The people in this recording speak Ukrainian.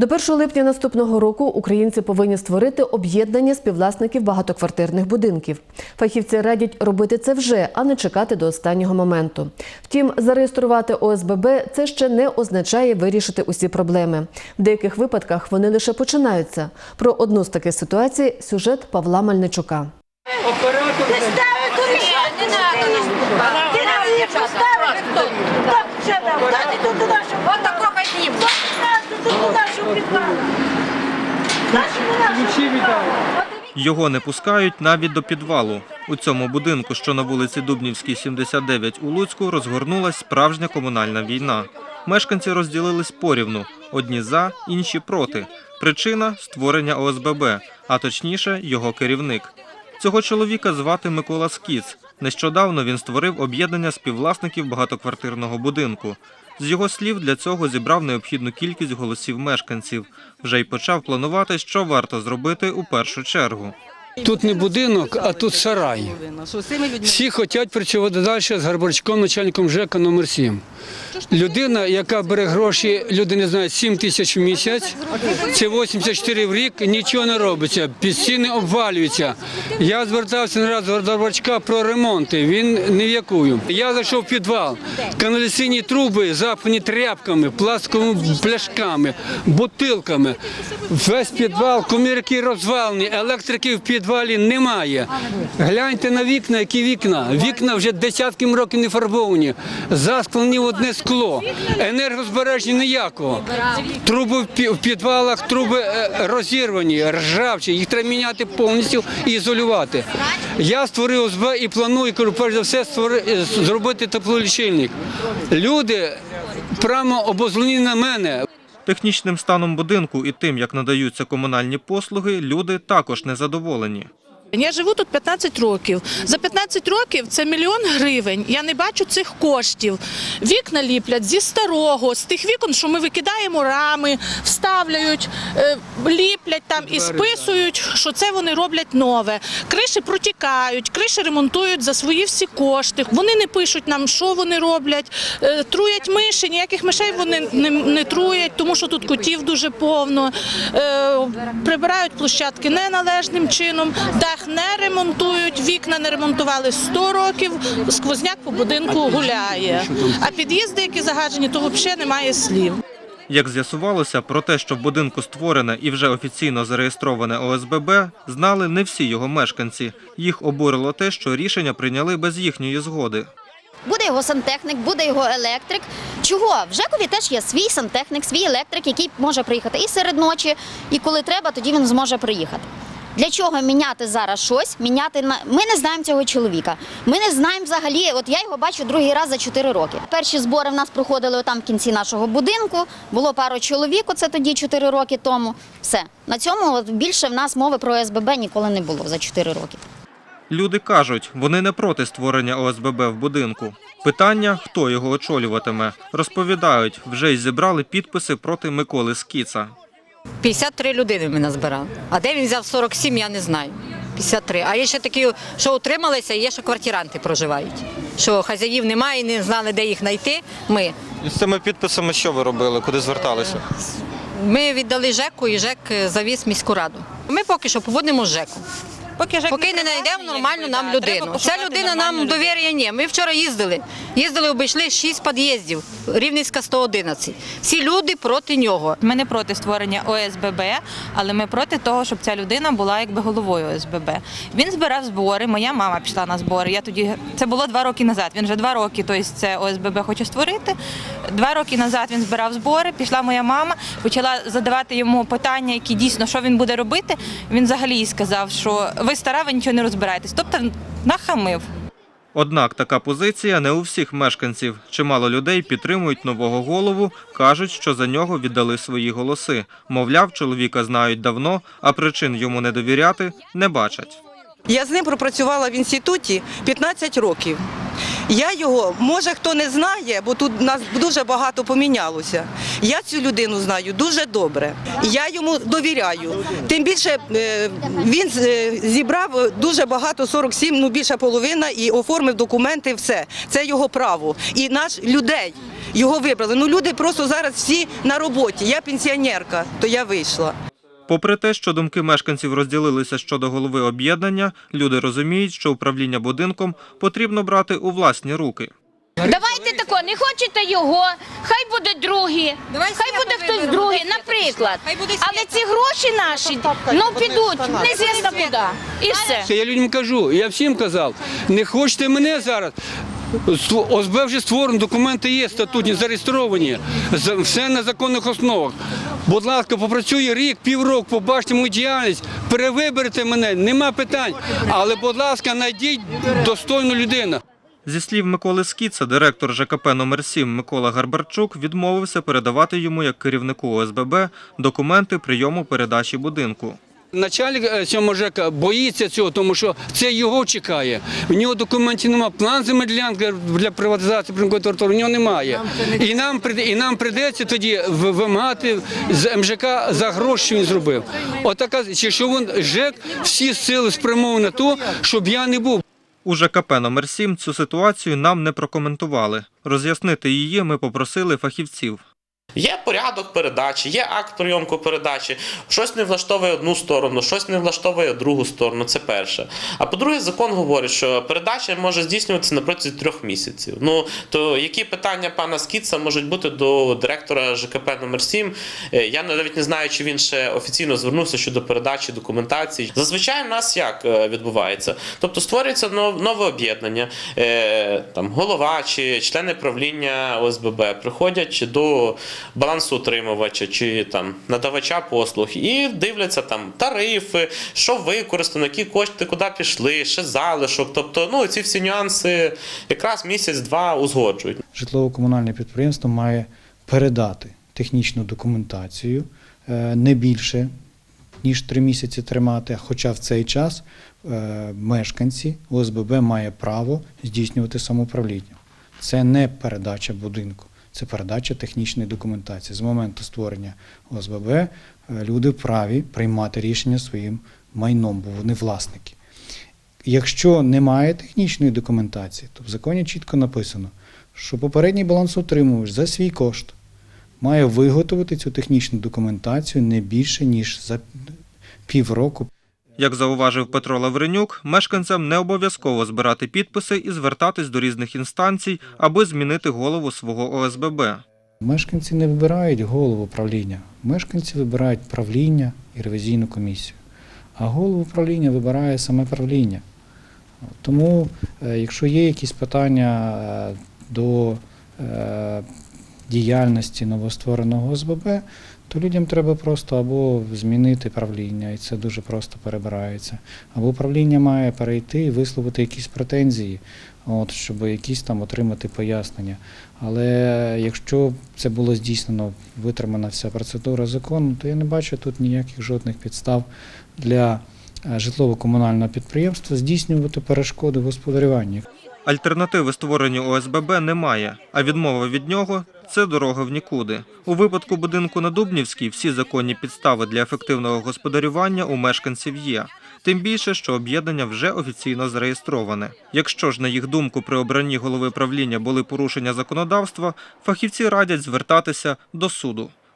До 1 липня наступного року українці повинні створити об'єднання співвласників багатоквартирних будинків. Фахівці радять робити це вже, а не чекати до останнього моменту. Втім, зареєструвати ОСББ це ще не означає вирішити усі проблеми. В деяких випадках вони лише починаються. Про одну з таких ситуацій сюжет Павла Мальничука. Не нам. Ти нам. Хто? Ще тут нашого? От такого однім. Хто нас тут Його не пускають навіть до підвалу. У цьому будинку, що на вулиці Дубнівській, 79 у Луцьку, розгорнулась справжня комунальна війна. Мешканці розділились порівну: одні за, інші проти. Причина створення ОСББ, а точніше, його керівник. Цього чоловіка звати Микола Скіц. Нещодавно він створив об'єднання співвласників багатоквартирного будинку. З його слів, для цього зібрав необхідну кількість голосів мешканців. Вже й почав планувати, що варто зробити у першу чергу. Тут не будинок, а тут сарай. Всі хочуть працювати далі з Гарбарчуком, начальником ЖЕКа номер 7. Людина, яка бере гроші, люди не знають, 7 тисяч в місяць, це 84 в рік, нічого не робиться, під стіни обвалюються. Я звертався не раз до Гарбарчука про ремонти, він не в якую. Я зайшов в підвал, каналізаційні труби запані тряпками, пластиковими пляшками, бутилками. Весь підвал, комірки розвалені, електрики в підвалі немає. Гляньте на вікна, які вікна. Вікна вже десятків років не фарбовані, засклені в одне скло, енергозбереження ніякого. Труби в підвалах, труби е, розірвані, ржавчі, їх треба міняти повністю і ізолювати. Я створив ОСБ і планую, кажу, перш за все, е, зробити теплолічильник. Люди прямо обозлені на мене. Технічним станом будинку і тим, як надаються комунальні послуги, люди також незадоволені. Я живу тут 15 років. За 15 років це мільйон гривень. Я не бачу цих коштів. Вікна ліплять зі старого, з тих вікон, що ми викидаємо рами, вставляють, е, ліплять там і списують, що це вони роблять нове. Криші протікають, криші ремонтують за свої всі кошти. Вони не пишуть нам, що вони роблять. Е, Труять миші, ніяких мишей вони не, не труять, тому що тут котів дуже повно. Е, Прибирають площадки неналежним чином, дах не ремонтують, вікна не ремонтували 100 років, сквозняк по будинку гуляє. А під'їзди, які загаджені, то взагалі немає слів. Як з'ясувалося, про те, що в будинку створене і вже офіційно зареєстроване ОСББ, знали не всі його мешканці. Їх обурило те, що рішення прийняли без їхньої згоди. Буде його сантехнік, буде його електрик. Чого? В ЖЕКові теж є свій сантехнік, свій електрик, який може приїхати і серед ночі, і коли треба, тоді він зможе приїхати. Для чого міняти зараз щось? Міняти на ми не знаємо цього чоловіка. Ми не знаємо взагалі. От я його бачу другий раз за 4 роки. Перші збори в нас проходили там в кінці нашого будинку. Було пару чоловік. Оце тоді 4 роки тому. Все на цьому от, більше в нас мови про СББ ніколи не було за 4 роки. Люди кажуть, вони не проти створення ОСББ в будинку. Питання, хто його очолюватиме, розповідають, вже й зібрали підписи проти Миколи Скіца. 53 людини ми назбирали. А де він взяв 47, я не знаю. 53. А є ще такі, що утрималися, і є, що квартиранти проживають. Що хазяїв немає і не знали, де їх знайти. Ми. І з цими підписами що ви робили? Куди зверталися? Ми віддали ЖЕКу і ЖЕК завіз міську раду. Ми поки що поводимо з ЖЕКом. Поки, Поки не знайдемо нормальну нам людину. Ця людина нам довір'я ні. Ми вчора їздили. Їздили, обійшли 6 під'їздів, Рівненська 111. Всі люди проти нього. Ми не проти створення ОСББ, але ми проти того, щоб ця людина була якби головою ОСББ. Він збирав збори. Моя мама пішла на збори. Я тоді це було два роки назад. Він вже два роки, тобто це ОСББ хоче створити. Два роки назад він збирав збори. Пішла моя мама, почала задавати йому питання, які дійсно що він буде робити. Він взагалі сказав, що ви стара, ви нічого не розбираєтесь. Тобто нахамив. Однак така позиція не у всіх мешканців. Чимало людей підтримують нового голову, кажуть, що за нього віддали свої голоси. Мовляв, чоловіка знають давно, а причин йому не довіряти не бачать. Я з ним пропрацювала в інституті 15 років. Я його, може хто не знає, бо тут нас дуже багато помінялося. Я цю людину знаю дуже добре. Я йому довіряю. Тим більше е, він е, зібрав дуже багато, 47, ну більше половина, і оформив документи, все. Це його право. І наш людей. його вибрали. Ну люди просто зараз всі на роботі. Я пенсіонерка, то я вийшла. Попри те, що думки мешканців розділилися щодо голови об'єднання, люди розуміють, що управління будинком потрібно брати у власні руки. Давайте тако, не хочете його, хай буде другий, хай буде хтось другий, наприклад. Але ці гроші наші, ну підуть, незвісно куди. І все. Я людям кажу, я всім казав, не хочете мене зараз. ОСБ вже створено, документи є статутні, зареєстровані, все на законних основах. Будь ласка, попрацює рік, півроку, побачте мою діяльність, перевиберете мене, нема питань. Але, будь ласка, знайдіть достойну людину. Зі слів Миколи Скіца, директор ЖКП номер 7 Микола Гарбарчук відмовився передавати йому як керівнику ОСББ документи прийому передачі будинку. Начальник е, цього ЖЕКа боїться цього, тому що це його чекає. В нього документів немає. План землянки для приватизації прибудинкової території в нього немає. І нам і нам прийдеться тоді вимагати з МЖК за гроші, що він зробив. Отака чи що він ЖЕК всі сили спрямовані на те, щоб я не був. У ЖКП номер 7 цю ситуацію нам не прокоментували. Роз'яснити її ми попросили фахівців. Є порядок передачі, є акт прийомку передачі. Щось не влаштовує одну сторону, щось не влаштовує другу сторону. Це перше. А по-друге, закон говорить, що передача може здійснюватися на протязі трьох місяців. Ну то які питання пана Скіца можуть бути до директора ЖКП номер 7 Е, Я навіть не знаю, чи він ще офіційно звернувся щодо передачі документації. Зазвичай в нас як е, відбувається? Тобто створюється нов- нове об'єднання, е, там голова чи члени правління ОСББ приходять до балансоутримувача чи там надавача послуг і дивляться там тарифи, що використано, які кошти куди пішли, ще залишок. Тобто, ну ці всі нюанси якраз місяць-два узгоджують. житлово-комунальне підприємство має передати технічну документацію е, не більше, ніж три місяці тримати, хоча в цей час е, мешканці ОСББ має право здійснювати самоуправління. Це не передача будинку, це передача технічної документації. З моменту створення ОСББ е, люди вправі приймати рішення своїм майном, бо вони власники. Якщо немає технічної документації, то в законі чітко написано, що попередній балансоутримувач за свій кошт має виготовити цю технічну документацію не більше, ніж за півроку Як зауважив Петро Лавренюк, мешканцям не обов'язково збирати підписи і звертатись до різних інстанцій, аби змінити голову свого ОСББ. Мешканці не вибирають голову правління. Мешканці вибирають правління і ревізійну комісію. А голову правління вибирає саме правління. Тому, е, якщо є якісь питання е, до е, діяльності новоствореного ОСББ, то людям треба просто або змінити правління, і це дуже просто перебирається, або правління має перейти і висловити якісь претензії, от, щоб якісь там отримати пояснення. Але якщо це було здійснено, витримана вся процедура закону, то я не бачу тут ніяких жодних підстав для е, житлово-комунального підприємства здійснювати перешкоди в господарюванні. Альтернативи створенню ОСББ немає, а відмова від нього це дорога в нікуди. У випадку будинку на Дубнівській всі законні підстави для ефективного господарювання у мешканців є. Тим більше, що об'єднання вже офіційно зареєстроване. Якщо ж, на їх думку, при обранні голови правління були порушення законодавства, фахівці радять звертатися до суду.